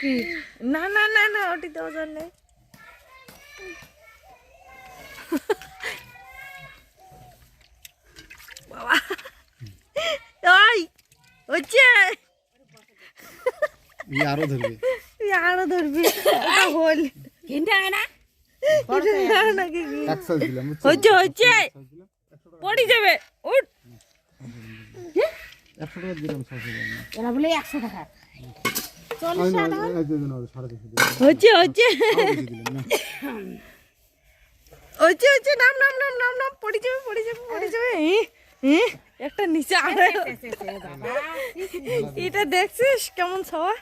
কি? না না না না ওটিতে ওজন নেই। বাবা। ওই হচ্ছে। ই আরও ধরবে। তুই আরও ধরবি। ওটা হল। কিনতে হয় না? না কি? হচ্ছে হচ্ছে। পড়ে যাবে। উঠ। একশো টাকা দিলাম ছশো। বলে একশো। হচ্ছে নাম নাম নাম নাম নাম পড়ে যাবে পড়ে যাবে পড়ে যাবে একটা নিচে আরে এটা দেখছিস কেমন সবা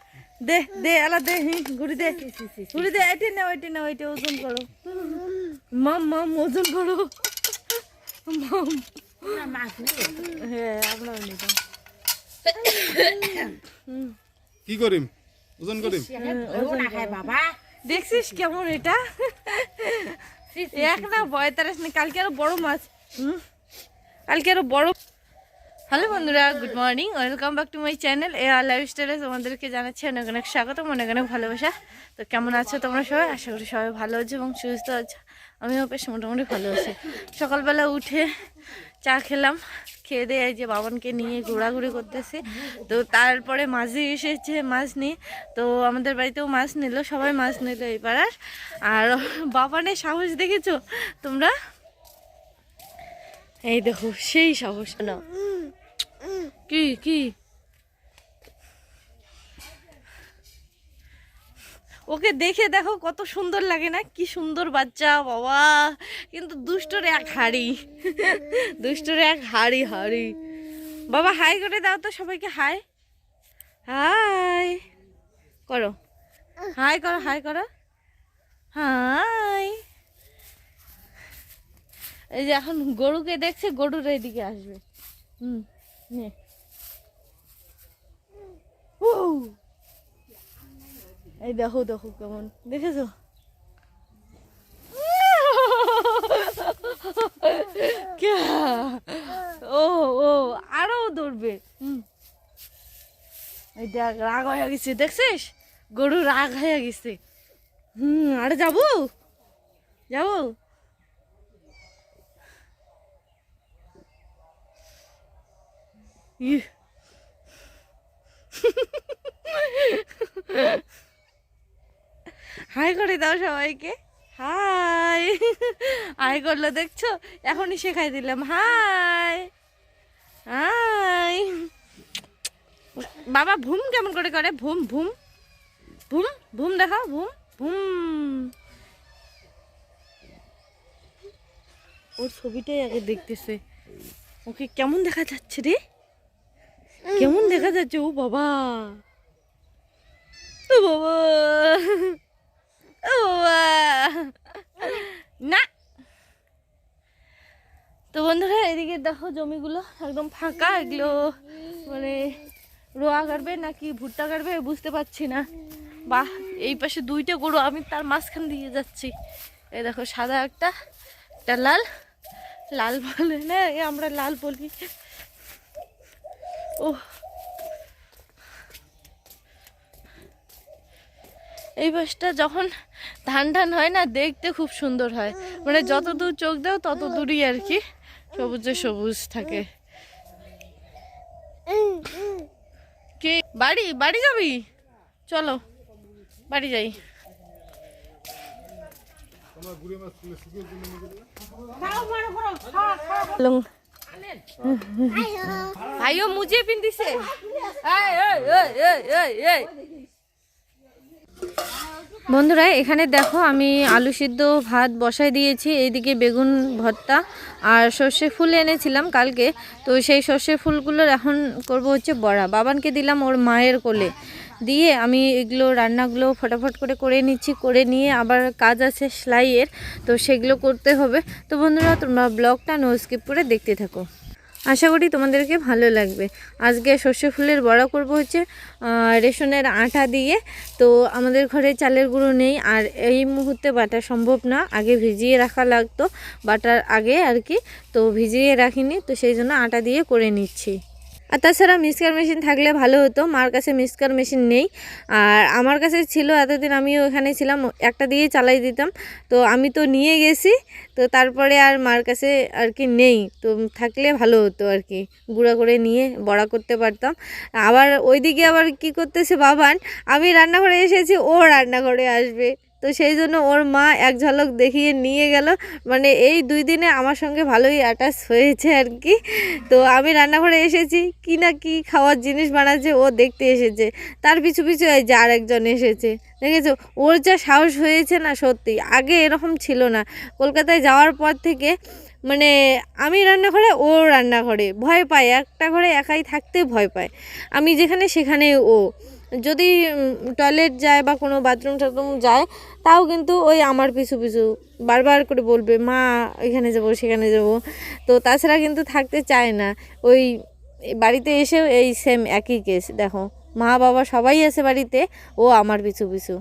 দে দে এলা দে হি, ঘুরি দে ঘুরি দে এটি না ওইটি না ওইটি ওজন করো মাম মাম ওজন করো মাম হ্যাঁ আপনার নিতাম কি করিম? ওজন করিম? দেখছিস কেমন এটা? এক না পঁয়তাল্লিশ না কালকে আরও বড় মাছ। হুম? কালকে আরও বড় হ্যালো বন্ধুরা good morning welcome back to my channel A R life স্টাইলে তোমাদেরকে জানাচ্ছি অনেক অনেক স্বাগত অনেক অনেক ভালোবাসা। তো কেমন আছো তোমরা সবাই? আশা করি সবাই ভালো আছো এবং সুস্থ আছো। আমিও বেশ মোটামুটি ভালো আছি। সকালবেলা উঠে চা খেলাম। খেয়ে দিয়ে এই যে বাবনকে নিয়ে ঘোরাঘুরি করতেছে। তো তারপরে মাঝে এসেছে মাছ নিয়ে। তো আমাদের বাড়িতেও মাছ নিল সবাই মাছ নিল এই পাড়ার। আর বাবানের সাহস দেখেছ তোমরা? এই দেখো সেই সাহস। না কি কি? ওকে দেখে দেখো কত সুন্দর লাগে না? কি সুন্দর বাচ্চা, বাবা। কিন্তু দুষ্টর এক হাড়ি। দুষ্টর এক হাড়ি হাড়ি। বাবা, হাই করে দাও তো সবাইকে, হাই। হাই। করো। হাই করো হাই করো। হাই। এই যে এখন গরুকে দেখছে, গরুর এইদিকে আসবে। হুম, নে। উহ। এই দেখো দেখো কেমন। দেখেছ? ও ও, আরও দৌড়বে। এই দেখ, রাগ হয়ে গেছে, দেখছিস? গরু রাগ হয়ে গেছে। হুম, আরে যাব? যাব? ইহ। হাই করে দাও সবাইকে। হাই। হাই করল, দেখছ? এখনই শেখাই দিলাম। হাই। হাই। বাবা, ভুম কেমন করে করে? ভুম ভুম। ভুম ভুম দেখাও, ভুম ভুম। ওর ছবিটাই আগে দেখতেছে। ওকে কেমন দেখা যাচ্ছে রে? কেমন দেখা যাচ্ছে? ও বাবা। বাবা। না। তো বন্ধুরা, এদিকে দেখো জমিগুলো একদম ফাঁকা, এগুলো মানে রোয়া কাটবে নাকি ভুট্টা কাটবে বুঝতে পারছি না। বাহ, এই পাশে দুইটা গরু, আমি তার মাঝখান দিয়ে যাচ্ছি। এই দেখো, সাদা একটা একটা লাল। লাল বলে না আমরা লাল বলি। ও এই বাসটা যখন ধান ধান হয় না দেখতে খুব সুন্দর হয়। মানে যত দূর চোখ দাও তত দূরই আর কি সবুজে সবুজ থাকে। কি বাড়ি বাড়ি যাবি? চলো বাড়ি যাই। লং ভাইও মুজে পিন্দিছে। এই, এই, এই, এই, এই, এই। বন্ধুরা, এখানে দেখো আমি আলু সিদ্ধ ভাত বসাই দিয়েছি, এইদিকে বেগুন ভর্তা আর সর্ষে ফুল এনেছিলাম কালকে। তো সেই সর্ষে ফুলগুলোর এখন করব হচ্ছে বড়া। বাবানকে দিলাম ওর মায়ের কোলে। দিয়ে আমি এগুলো রান্নাগুলো ফটাফট করে করে নিচ্ছি, করে নিয়ে আবার কাজ আছে সেলাইয়ের, তো সেগুলো করতে হবে। তো বন্ধুরা, তোমরা ব্লগটা নো স্কিপ করে দেখতে থাকো। আশা করি তোমাদেরকে ভালো লাগবে। আজকে সর্ষে ফুলের বড়া করব হচ্ছে রেশনের আটা দিয়ে। তো আমাদের ঘরে চালের গুঁড়ো নেই, আর এই মুহূর্তে বাটা সম্ভব না। আগে ভিজিয়ে রাখা লাগতো, বাটার আগে আর কি। তো ভিজিয়ে রাখিনি, তো সেই জন্য আটা দিয়ে করে নিচ্ছি। আর তাছাড়া মিক্সকার মেশিন থাকলে ভালো হতো, মার কাছে মিক্সকার মেশিন নেই। আর আমার কাছে ছিল এতদিন আমিও ওখানে ছিলাম, একটা দিয়েই চালাই দিতাম। তো আমি তো নিয়ে গেছি, তো তারপরে আর মার কাছে আর কি নেই। তো থাকলে ভালো হতো আর কি, গুঁড়া করে নিয়ে বড়া করতে পারতাম। আবার ওইদিকে আবার কি করতেছে বাবান, আমি রান্নাঘরে এসেছি, ও রান্নাঘরে আসবে। তো সেই জন্য ওর মা এক ঝলক দেখিয়ে নিয়ে গেল। মানে এই দুই দিনে আমার সঙ্গে ভালোই অ্যাটাচ হয়েছে আর কি তো আমি রান্নাঘরে এসেছি, কি না কি খাওয়ার জিনিস বানাচ্ছে ও দেখতে এসেছে। তার পিছু পিছু এই যে আরেকজন এসেছে। দেখেছ? ওর যা সাহস হয়েছে না সত্যি, আগে এরকম ছিল না। কলকাতায় যাওয়ার পর থেকে মানে আমি রান্নাঘরে, ও রান্নাঘরে। ভয় পায়, একটা ঘরে একাই থাকতে ভয় পায়। আমি যেখানে সেখানে ও। যদি টয়লেট যায় বা কোনো বাথরুম টাথরুম যায়, তাও কিন্তু ওই আমার পিছু পিছু বারবার করে বলবে, মা, এখানে যাব, সেখানে যাব। তো তাছাড়া কিন্তু থাকতে চায় না। ওই বাড়িতে এসেও এই সেম একই কেস দেখো, মা বাবা সবাই আছে বাড়িতে, ও আমার পিছু পিছু।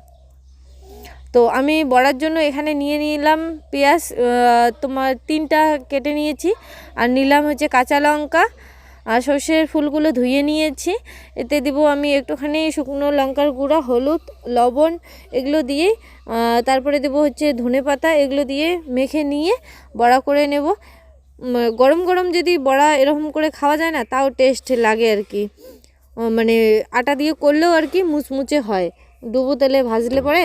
তো আমি বড়ার জন্য এখানে নিয়ে নিলাম পেঁয়াজ তোমার তিনটা কেটে নিয়েছি। আর নিলাম হচ্ছে কাঁচা লঙ্কা আর সর্ষের ফুলগুলো ধুয়ে নিয়েছি। এতে দিব আমি একটুখানি শুকনো লঙ্কার গুঁড়া, হলুদ, লবণ এগুলো দিয়ে তারপরে দেবো হচ্ছে ধনে পাতা এগুলো দিয়ে মেখে নিয়ে বড়া করে নেব। গরম গরম যদি বড়া এরকম করে খাওয়া যায় না, তাও টেস্ট লাগে আর কি। মানে আটা দিয়ে করলেও আর কি মুচমুচে হয়। ডুবো তেলে ভাজলে পরে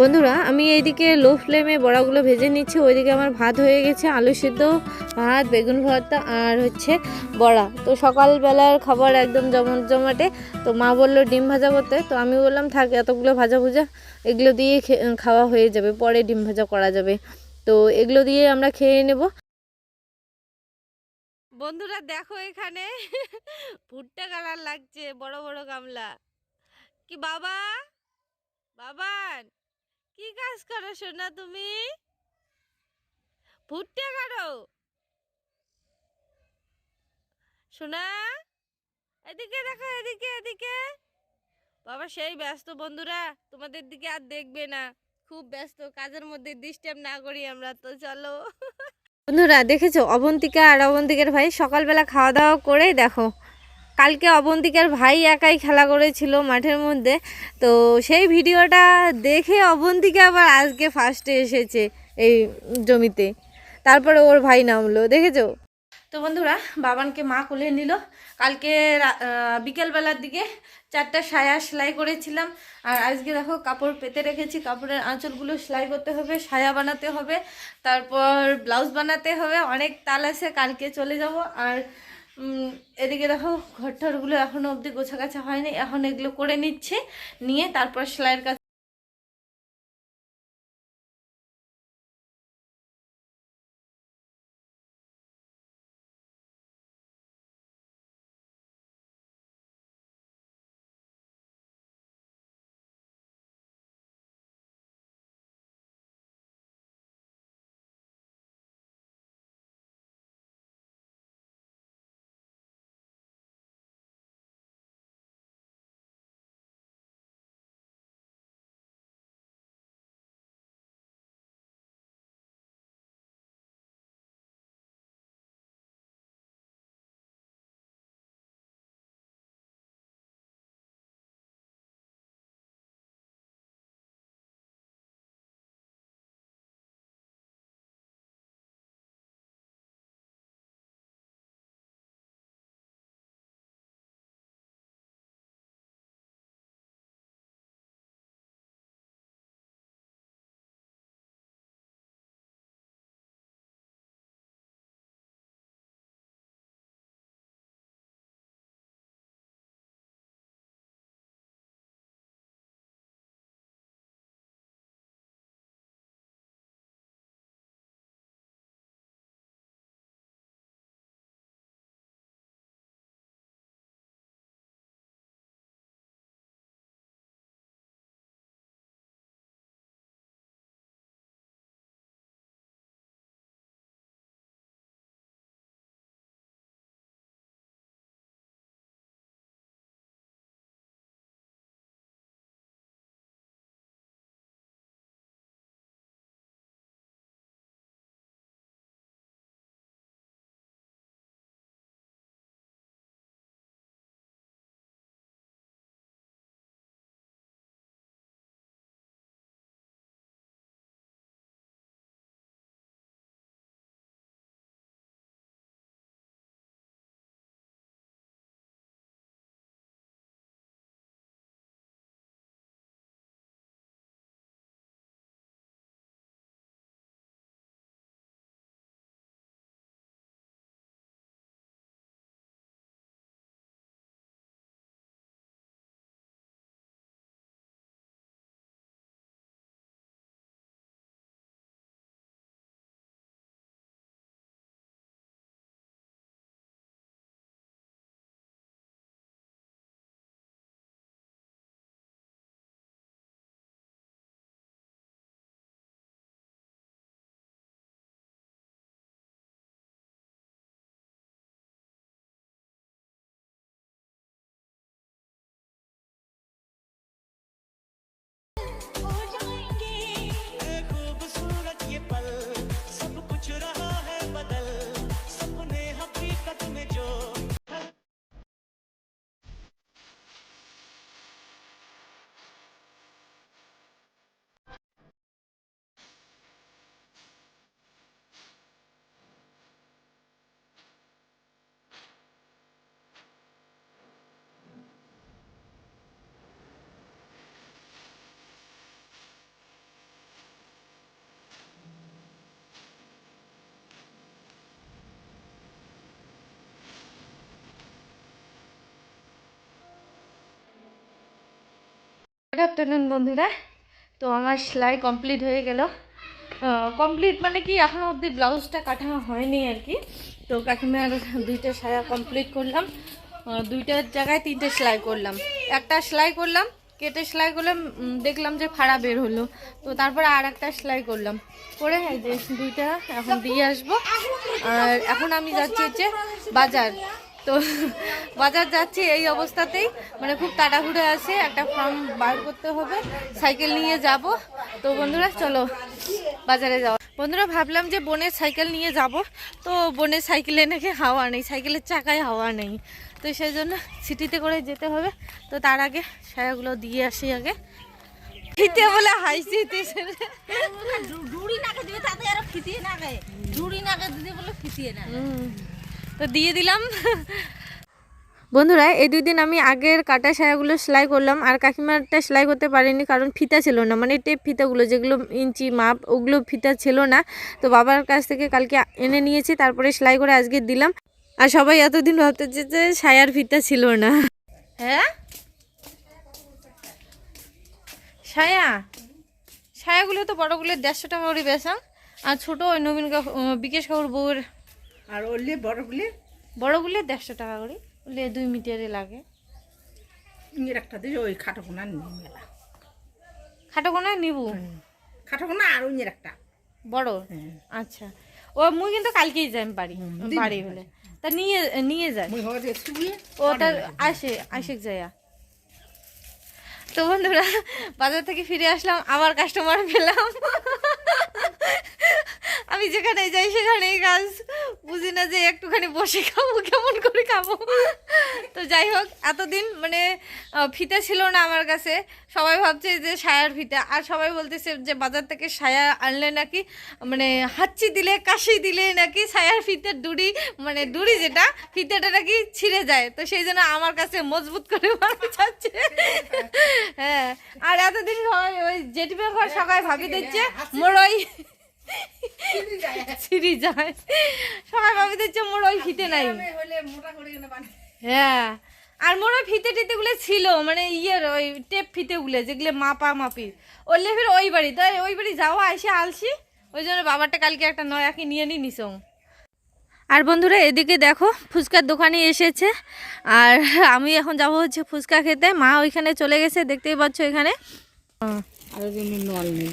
বন্ধুরা, আমি এইদিকে লো ফ্লেমে বড়াগুলো ভেজে নিচ্ছি, ওইদিকে আমার ভাত হয়ে গেছে, আলু সিদ্ধ, ভাত, বেগুন ভর্তা আর হচ্ছে বড়া। তো সকালবেলার খাবার একদম জমট জমাটে, তো মা বলল ডিম ভাজা করতে, তো আমি বললাম, থাক, এতগুলো ভাজা ভুজা, এগুলো দিয়ে খাওয়া হয়ে যাবে, পরে ডিম ভাজা করা যাবে। তো এগুলো দিয়ে আমরা খেয়ে নেব। বন্ধুরা, দেখো এখানে ভুট্টা কালার লাগছে, বড় বড় গামলা। কি বাবা? বাবান! কি কাজ করো সোনা তুমি? ভুট্টা কাটো। সোনা, এদিকে দেখো, এদিকে এদিকে। বাবা, সেই ব্যস্ত বন্ধুরা, তোমাদের দিকে আর দেখবে না। খুব ব্যস্ত, কাজের মধ্যে ডিস্টার্ব না করি আমরা, তো চলো। বন্ধুরা, দেখেছ? অবন্তিকা আর অবন্তিকার ভাই সকালবেলা খাওয়া দাওয়া করে, দেখো কালকে অবন্তিকার ভাই একাই খেলা করেছিল মাঠের মধ্যে। তো সেই ভিডিওটা দেখে অবন্তিকা আবার আজকে ফার্স্টে এসেছে এই জমিতে। তারপরে ওর ভাই নামলো, দেখেছ? তো বন্ধুরা, বাবানকে মা কোলে নিল। কালকে বিকেলবেলার দিকে চারটা সায়া সেলাই করেছিলাম। আর আজকে দেখো কাপড় পেতে রেখেছি, কাপড়ের আঁচলগুলো সেলাই করতে হবে, সায়া বানাতে হবে, তারপর ব্লাউজ বানাতে হবে, অনেক তাল আছে, কালকে চলে যাব। আর এদিকে দেখো ঘর টরগুলো এখনও অবধি গোছা গাছা হয়নি। এখন এগুলো করে নিচ্ছে, নিয়ে তারপর সেলাইয়ের কাজ আফটারনুন বন্ধুরা। তো আমার সেলাই কমপ্লিট হয়ে গেল। কমপ্লিট মানে কি, এখনও অবধি ব্লাউজটা কাটা হয়নি আর কি। তো কাকিমার দুইটা সায়া কমপ্লিট করলাম। দুইটার জায়গায় তিনটে সেলাই করলাম। একটা সেলাই করলাম, কেটে সেলাই করলাম দেখলাম যে ফাড়া বের হলো। তো তারপরে আর একটা সেলাই করলাম। করে দুইটা এখন দিয়ে আসব। আর এখন আমি যাচ্ছি হচ্ছে বাজার। তো বাজার যাচ্ছি এই অবস্থাতেই। মানে খুব তাড়াহুড়ো আছে একটা ফর্ম বার করতে হবে সাইকেল নিয়ে যাব। তো বন্ধুরা চলো বাজারে যাওয়া বন্ধুরা ভাবলাম যে বোনের সাইকেল নিয়ে যাব। তো বোনের সাইকেলে নাকি হাওয়া নেই সাইকেলের চাকায় হাওয়া নেই। তো সেই জন্য সিটিতে করে যেতে হবে। তো তার আগে সায়াগুলো দিয়ে আসি আগে। ফিতে বলে হাসি ডুড়ি নাকে দিবে তাতে আর ফিতিয়ে নাকে। ডুড়ি নাকে দিতে বলে ফিতিয়ে না তো দিয়ে দিলাম। বন্ধুরা, এই দুই দিন আমি আগের কাটা সায়াগুলো সেলাই করলাম, আর কাকিমারটা সেলাই করতে পারিনি কারণ ফিতা ছিল না। মানে টেপ ফিতাগুলো, যেগুলো ইঞ্চি মাপ, ওগুলো ফিতা ছিল না। তো বাবার কাছ থেকে কালকে এনে নিয়েছি, তারপরে সেলাই করে আজকে দিলাম। আর সবাই এতদিন ভাবতেছে যে সায়ার ফিতা ছিল না। হ্যাঁ? সায়া? সায়াগুলো তো বড়গুলো দেড়শো টাকা করে বেসাম আর ছোটো ওই নবীন বিকেশ কাকুর বউয়ের আর ওলে বড়গুলি বড়গুলো দেড়শো টাকা করে। ওগুলো দুই মিটারে লাগে। একটা দিয়ে ওই খাটোকোনা নিয়ে মেলা। খাটো কোনো নিবু খাটোকোনা আর ইংরের একটা। বড়। আচ্ছা। ও মুই কিন্তু কালকেই যাই বাড়ি। বাড়ি হলে তা নিয়ে নিয়ে যায় মুই হওয়া দিয়ে শুয়ে ও তার আসে আসে যায়া তো বন্ধুরা বাজার থেকে ফিরে আসলাম আবার কাস্টমার পেলাম। আমি যেখানে যাই সেখানেই কাজ বুঝি না যে একটুখানি বসে খাব কেমন করে খাব। তো যাই হোক এতদিন মানে ফিতা ছিল না আমার কাছে। সবাই ভাবছে যে সায়ার ফিতা। আর সবাই বলতেছে যে বাজার থেকে সায়া আনলে নাকি মানে হাঁচি দিলে কাশি দিলে নাকি সায়ার ফিতের ডুড়ি মানে ডুড়ি যেটা ফিতাটা নাকি ছিঁড়ে যায়। তো সেই জন্য আমার কাছে মজবুত করে বানাতে চাচ্ছে। হ্যাঁ আর এতদিন হয় ওই জেঠিমা ঘর সবাই ভাবি দিচ্ছে মোর ছিঁড়ি যায়। সবাই ভাবি দিচ্ছে মোর ওই ফিতে নাই। হলে মোটা করে এনে বানাই হ্যাঁ। আর মোর ওই ফিতে টিতেগুলো ছিল মানে ইয়ের ওই টেপ ফিতেগুলো যেগুলো মাপা মাপি ওলে ফির ওই বাড়ি তো ওই বাড়ি যাওয়া এসে আলসি। ওই জন্য বাবারটা কালকে একটা নয়াকে নিয়ে নি নিসং। আর বন্ধুরা এদিকে দেখো ফুচকার দোকানে এসেছে। আর আমি এখন যাব হচ্ছে ফুচকা খেতে। মা ওইখানে চলে গেছে দেখতেই পাচ্ছ এখানে। আর নল নেই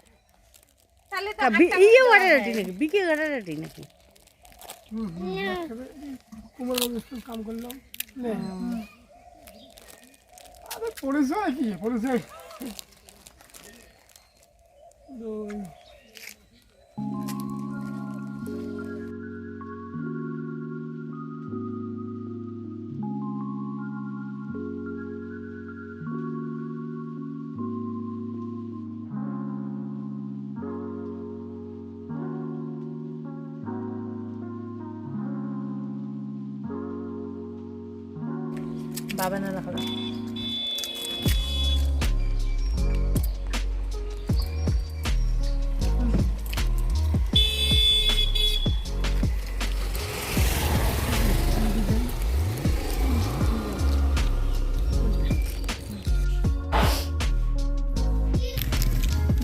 ইয়ে নাকি? বিকে গাড়ি নাকি? হুম হুম একসাথে কুমার বাবু স্কুল কাম করলাম পরিচয় কি পরিচয় বাবা না রাখা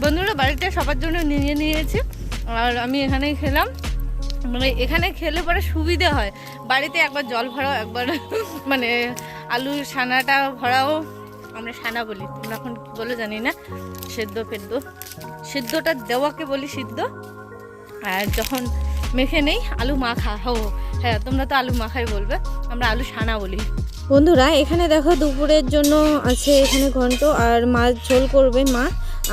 বন্ধুরা বাড়িতে সবার জন্য নিয়ে নিয়েছি। আর আমি এখানেই খেলাম। মানে এখানে খেলে পরে সুবিধে হয়। বাড়িতে একবার জল ভরাও, একবার মানে আলু সানাটা ভরাও আমরা সানা বলি। তোমরা এখন কি বলে জানি না। সেদ্ধ ফেদ্ধ। সেদ্ধটা দেওয়াকে বলি সিদ্ধ। আর যখন মেখে নেই আলু মাখা। হো হ্যাঁ তোমরা তো আলু মাখাই বলবে। আমরা আলু সানা বলি। বন্ধুরা এখানে দেখো দুপুরের জন্য আছে এখানে ঘন্ট আর মাছ ঝোল করবে মা।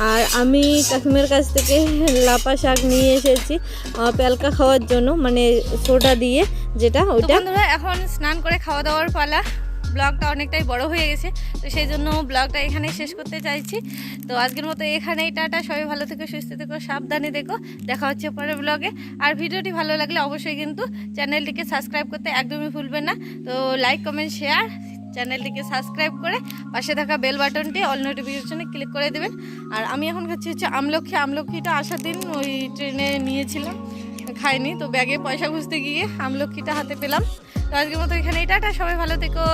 আর আমি কাকিমের কাছ থেকে লাপা শাক নিয়ে এসেছি পেলকা খাওয়ার জন্য মানে সোডা দিয়ে যেটা বন্ধুরা এখন স্নান করে খাওয়া দাওয়ার পালা। ব্লগটা অনেকটাই বড় হয়ে গেছে, তো সেই জন্য ব্লগটা এখানেই শেষ করতে চাইছি। তো আজকের মতো এখানেই টাটা, সবাই ভালো থেকো, সুস্থ থেকো, সাবধানে দেখো দেখা হচ্ছে পরের ব্লগে। আর ভিডিওটি ভালো লাগলে অবশ্যই কিন্তু চ্যানেলটিকে সাবস্ক্রাইব করতে একদমই ভুলবেন না। তো লাইক, কমেন্ট, শেয়ার, চ্যানেলটিকে সাবস্ক্রাইব করে পাশে থাকা বেল বাটনটি অল নোটিফিকেশনে ক্লিক করে দেবেন। আর আমি এখন খাচ্ছি হচ্ছে আমলক্ষী আমলক্ষীটা আসার দিন ওই ট্রেনে নিয়েছিলাম, খাইনি, তো ব্যাগে পয়সা খুঁজতে গিয়ে আমলক্ষীটা হাতে পেলাম। তো আজকের মতো এখানে টাটা, সবাই ভালো থেকো।